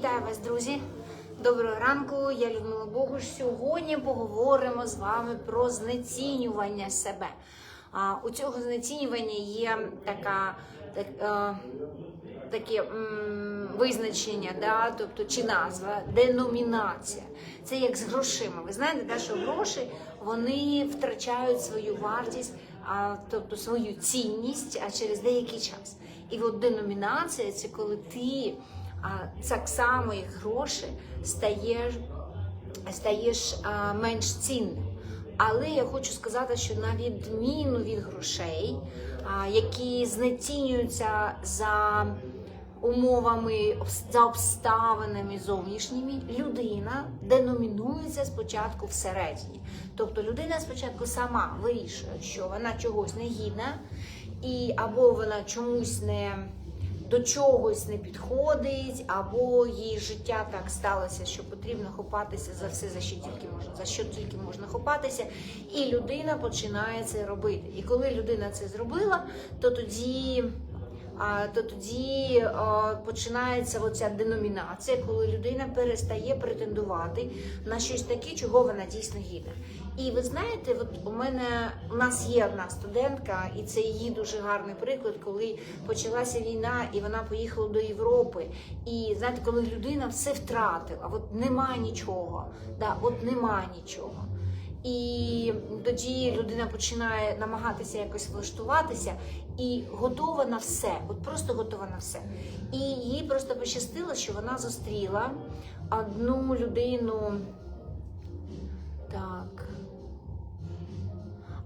Вітаю вас, друзі! Доброго ранку, я Людмила Богуш. Сьогодні поговоримо з вами про знецінювання себе. А, у цього знецінювання є така, так, е, таке м, визначення, да? тобто чи назва, деномінація. Це як з грошима. Ви знаєте, да, що гроші вони втрачають свою вартість, а, тобто свою цінність а через деякий час. І от деномінація це коли ти так само, як гроші, стаєш, стаєш менш цінним. Але я хочу сказати, що на відміну від грошей, які знецінюються за умовами, за обставинами зовнішніми, людина деномінується спочатку всередині. Тобто людина спочатку сама вирішує, що вона чогось не гідна, і або вона чомусь не до чогось не підходить, або її життя так сталося, що потрібно хопатися за все, за що тільки можна, за що тільки можна хопатися, і людина починає це робити. І коли людина це зробила, то тоді. То тоді починається оця деномінація, коли людина перестає претендувати на щось таке, чого вона дійсно гідна. І ви знаєте, от у мене у нас є одна студентка, і це її дуже гарний приклад, коли почалася війна, і вона поїхала до Європи. І знаєте, коли людина все втратила, от нема нічого, да, от нема нічого. І тоді людина починає намагатися якось влаштуватися і готова на все, от просто готова на все. І їй просто пощастило, що вона зустріла одну людину. Так.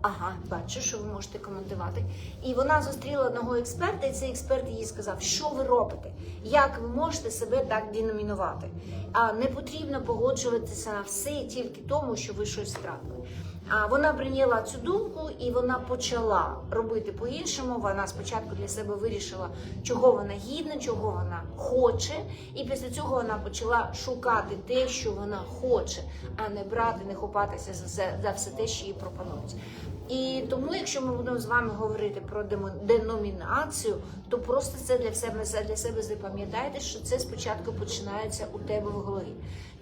Ага, бачу, що ви можете коментувати. І вона зустріла одного експерта, і цей експерт їй сказав, що ви робите, як ви можете себе так деномінувати. А не потрібно погоджуватися на все тільки тому, що ви щось втратили. А вона прийняла цю думку і вона почала робити по-іншому. Вона спочатку для себе вирішила, чого вона гідна, чого вона хоче, і після цього вона почала шукати те, що вона хоче, а не брати, не хопатися за все, за все те, що їй пропонують. І тому, якщо ми будемо з вами говорити про деномінацію, то просто це для себе для себе запам'ятайте, що це спочатку починається у тебе в голові.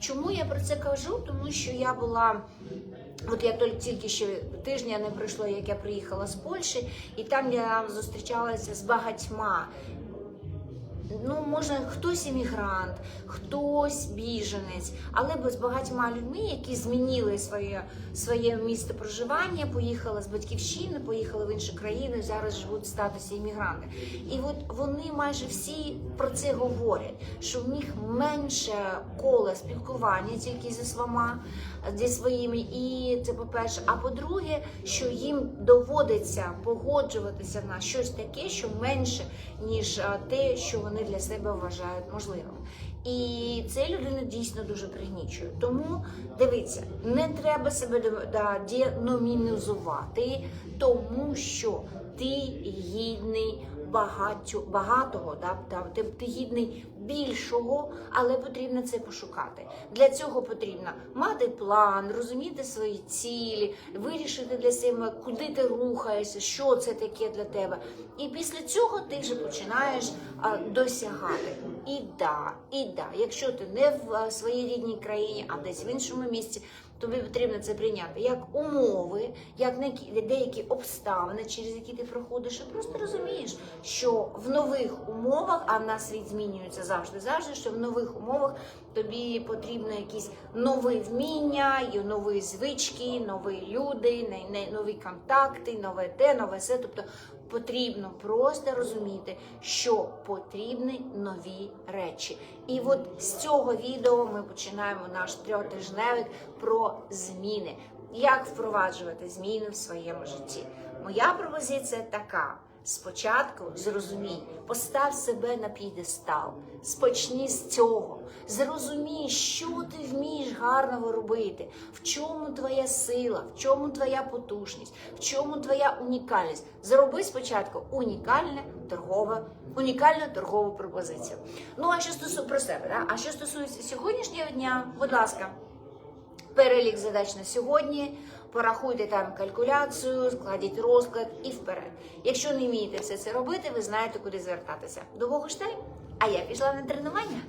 Чому я про це кажу? Тому що я була. От я тільки ще тижня не пройшло, як я приїхала з Польщі, і там я зустрічалася з багатьма. Ну, може, хтось іммігрант, хтось біженець, але з багатьма людьми, які змінили своє, своє місце проживання, поїхали з батьківщини, поїхали в інші країни, зараз живуть в статусі іммігранти. І от вони майже всі про це говорять, що в них менше коле спілкування тільки зі своїми, зі своїми, і це по-перше. А по-друге, що їм доводиться погоджуватися на щось таке, що менше, ніж те, що вони для себе вважають можливим. І це людину дійсно дуже пригнічує. Тому дивіться, не треба себе деномінізувати, тому що ти гідний багатю, багатого, да, да, ти, ти гідний більшого, але потрібно це пошукати. Для цього потрібно мати план, розуміти свої цілі, вирішити для себе, куди ти рухаєшся, що це таке для тебе. І після цього ти вже починаєш а, досягати. І да, і да, якщо ти не в своїй рідній країні, а десь в іншому місці. Тобі потрібно це прийняти як умови, як деякі обставини, через які ти проходиш, і просто розумієш, що в нових умовах, а в нас світ змінюється завжди, завжди, що в нових умовах тобі потрібно якісь нові вміння, нові звички, нові люди, нові контакти, нове те, нове все. Тобто потрібно просто розуміти, що потрібні нові речі. І от з цього відео ми починаємо наш трьохтижневик про зміни. Як впроваджувати зміни в своєму житті? Моя пропозиція така. Спочатку зрозумій, постав себе на п'єдестал, спочни з цього, зрозумій, що ти вмієш гарного робити, в чому твоя сила, в чому твоя потужність, в чому твоя унікальність. Зроби спочатку унікальне торгове, унікальну торгову пропозицію. Ну а що стосується про себе, да? а що стосується сьогоднішнього дня, будь ласка. Перелік задач на сьогодні. Порахуйте там калькуляцію, складіть розклад і вперед. Якщо не вмієте все це робити, ви знаєте, куди звертатися. До Богу шталь, а я пішла на тренування.